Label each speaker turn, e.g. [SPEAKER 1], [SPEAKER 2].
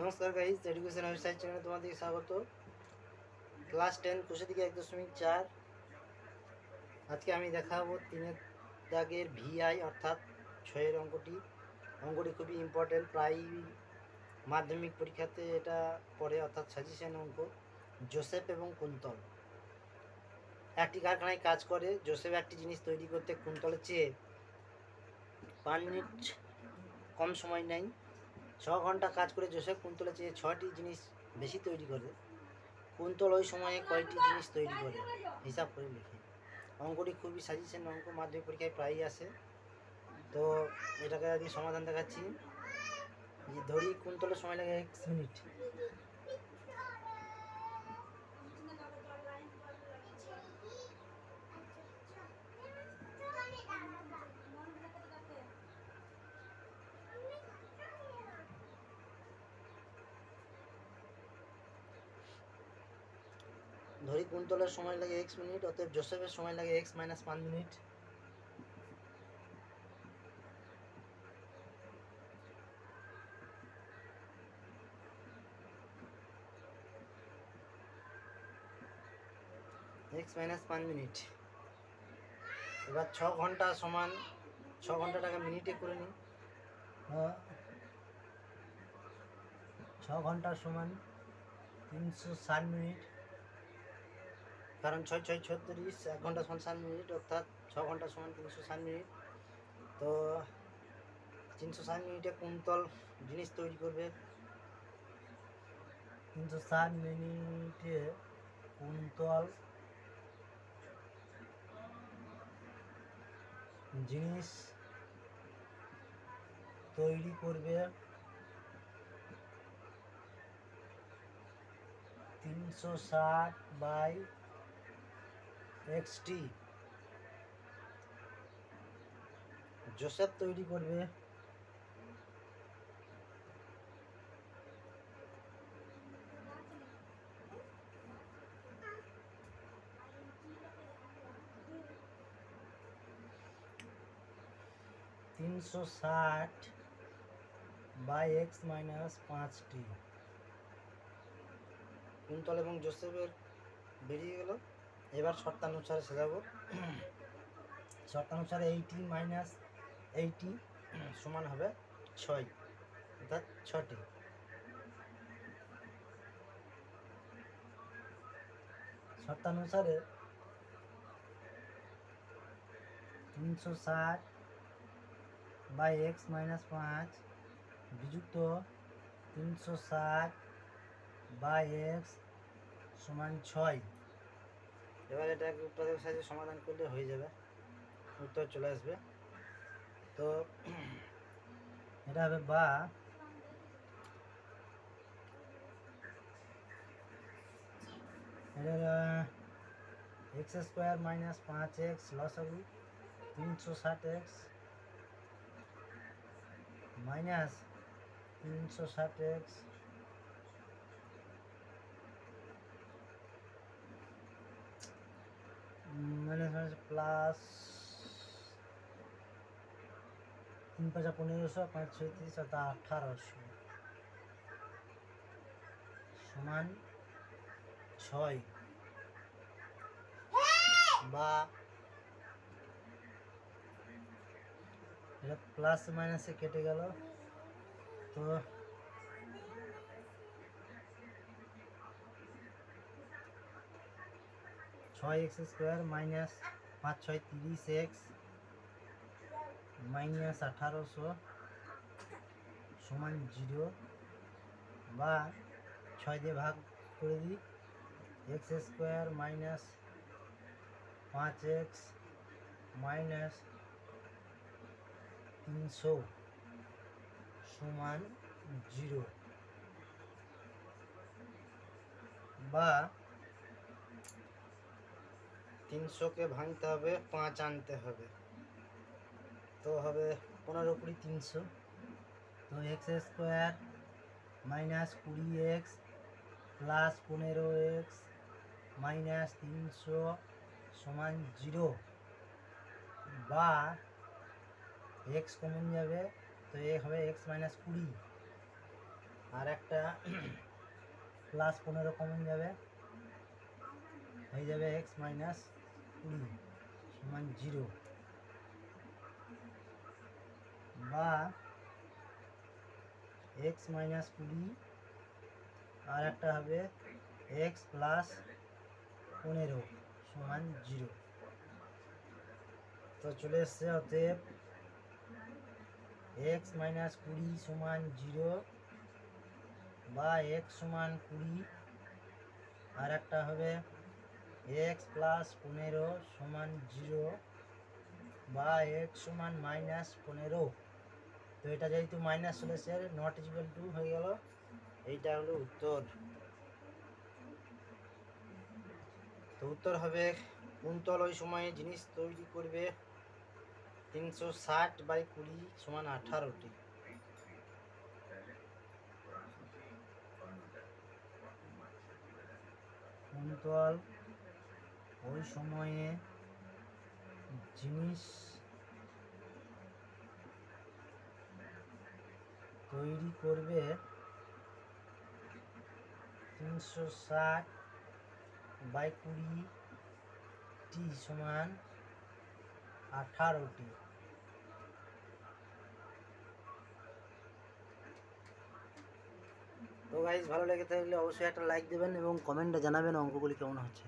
[SPEAKER 1] নমস্কার guys education website চ্যানেলে তোমাদেরকে স্বাগত। ক্লাস টেন কোষে দিকে এক দশমিক চার। আজকে আমি দেখাবো তিনের দাগের ভিআই অর্থাৎ ছয়ের অঙ্কটি। অঙ্কটি খুবই ইম্পর্টেন্ট প্রায় মাধ্যমিক পরীক্ষাতে এটা পড়ে, অর্থাৎ সাজেশন অঙ্ক। জোসেফ এবং কুন্তল একটি কারখানায় কাজ করে জোসেফ একটি জিনিস তৈরি করতে কুন্তলের চেয়ে পাঁচ মিনিট কম সময় নেয়। ছ ঘণ্টা কাজ করে জোসেফ কুন্তলের চেয়ে ছয়টি জিনিস বেশি তৈরি করে, কুন্তল ওই সময়ে কয়টি জিনিস তৈরি করে? হিসাব করে লিখে। অঙ্কটি খুবই সাজেশন, অঙ্ক মাধ্যমিক পরীক্ষায় প্রায়ই আসে। তো এটাকে আমি সমাধান দেখাচ্ছি। যে ধরি কুন্তলের সময় লাগে এক মিনিট। ধরি কুন্তলের সময় লাগে এক্স মিনিট অতএব জোসেফের সময় লাগে এক্স মাইনাস পাঁচ মিনিট। এক্স মাইনাস পাঁচ মিনিট। এবার ছ ঘণ্টা সমান ছ ঘণ্টা টাকা মিনিটে করে নিই। আহ, ছ ঘণ্টা সমান তিনশো ষাট মিনিট। কারণ ছয় ছয়, ছত্রিশ, এক ঘণ্টা সমান ষাট মিনিট, অর্থাৎ ছ ঘণ্টা সমান তিনশো ষাট মিনিট। তো তিনশো ষাট মিনিটে কুন্তল জিনিস তৈরি করবে? তিনশো ষাট মিনিটে কুন্তল জিনিস তৈরি করবে? তিনশো ষাট বাই এক্সটি জোসেফ তৈরি করবে। তিনশো ষাট বাই এক্স মাইনাস পাঁচটি। কুন্তল এবং জোসেফের বেরিয়ে গেল। এবার শর্তানুসারে সাজাবো। শর্তানুসারে এইটি মাইনাস এইটি সমান হবে ছয়, অর্থাৎ ছটি শর্তানুসারে তিনশো ষাট বাই এক্স মাইনাস পাঁচ বিযুক্ত তিনশো ষাট বাই এক্স সমান ছয়। এবার এটা উত্তরের সাথে সমাধান করলে হয়ে যাবে। উত্তর চলে আসবে। তো এটা হবে বা। এক্স স্কোয়ার মাইনাস পাঁচ এক্স লস হবে তিনশো ষাট এক্স মাইনাস তিনশো ষাট এক্স মাইনাস মাইনাস প্লাস তিন পাঁচা পনেরোশো, পাঁচ ছত্রিশ অর্থাৎ আঠারোশো। সমান ছয়। বা প্লাস মাইনাসে কেটে গেল। তো ছয় এক্স স্কোয়ার মাইনাস পাঁচ ছয় তিরিশ এক্স মাইনাস আঠারোশো সমান জিরো বা ছয় দিয়ে ভাগ করে দিই এক্স স্কোয়ার মাইনাস পাঁচ এক্স মাইনাস তিনশো সমান জিরো বা তিনশোকে ভাঙতে হবে, পাঁচ আনতে হবে। তো হবে পনেরো কুড়ি তিনশো। তো এক্স স্কোয়ার মাইনাস কুড়ি এক্স প্লাস পনেরো এক্স মাইনাস তিনশো সমান জিরো বা এক্স কমন যাবে, তো এ হবে এক্স মাইনাস কুড়ি। আর একটা প্লাস পনেরো কমন যাবে, হয়ে যাবে এক্স মাইনাস কুড়ি সমান জিরো। বা এক্স মাইনাস কুড়ি, আর একটা হবে এক্স প্লাস পনেরো সমান জিরো। তো চলে এসছে অতএব এক্স মাইনাস কুড়ি সমান জিরো বা এক্স সমান কুড়ি, আর একটা হবে এক্স প্লাস পনেরো সমান জিরো বা এক্স সমান মাইনাস পনেরো। তো এটা যেহেতু মাইনাস চলে এসছে নট ইজিক্যাল টু হয়ে গেল। এইটা হলো উত্তর। তো উত্তর হবে কুন্তল ওই সময়ে জিনিস তৈরি করবে তিনশো ষাট বাই কুড়ি সমান আঠারোটি। কুন্তল ওই সময়ে জিনিস তৈরি করবে তিনশো ষাট বাই কুড়ি টি সমান আঠারোটি। তো গাইজ ভালো লেগে থাকলে অবশ্যই একটা লাইক দেবেন এবং কমেন্টে জানাবেন অঙ্কগুলি কেমন হচ্ছে।